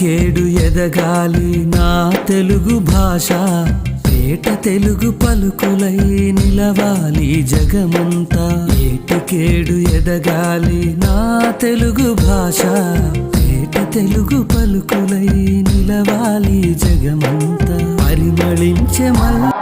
కేడు ఎదగాలి నా తెలుగు భాష. పేట తెలుగు పలుకులై నిలవాలి జగమంతా. ఏటికేడు ఎదగాలి నా తెలుగు భాష. పేట తెలుగు పలుకులై నిలవాలి జగమంతా. పరిమళించే మళ్ళీ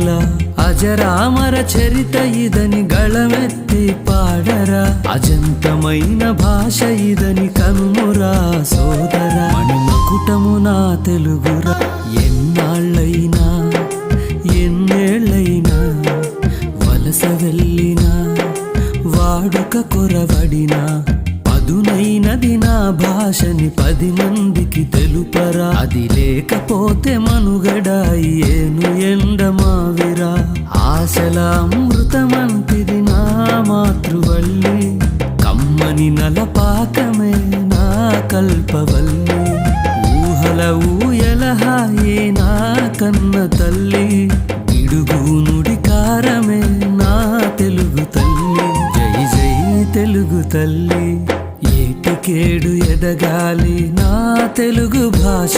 ఎల్లెల అజరామర చరిత ఇదని గళమెత్తి పాడరా. అజంతమైన భాష ఇదని కనుమురా సోదర. మణిమకుటము నా తెలుగురా. ఎన్నాళ్ళైనా ఎన్నేళ్ళైనా వలస వెళ్ళినా వాడుక కొరవడినా. పదునైనది నా భాషని పది మందికి తెలుపరా. అది లేకపోతే మనుగడాయి ఏను ఎండమావిరా ఆశల అమృతమంతిది నా మాతృవల్లి. కమ్మని నలపాకమే నా కల్పవల్లి. ఊహల ఊయలహాయే నా కన్న తల్లి. కేడు ఎదగాలి నా తెలుగు భాష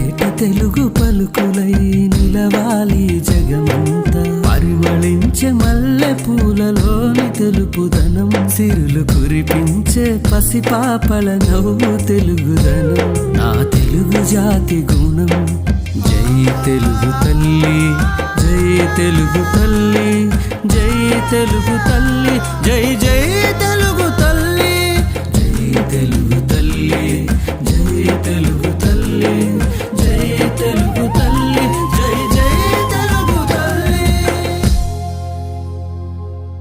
ఏట తెలుగు పలుకులై నిలవాలి జగమంతా. పరిమళించే మల్లె పూలలోని తెలుపుదనం సిరులు కురిపించే పసిపాపల నవ్వు తెలుగుదనం నా తెలుగు జాతి గుణం జై తెలుగు తల్లి జై తెలుగు తల్లి జై తెలుగు తల్లి జై జై తెలుగు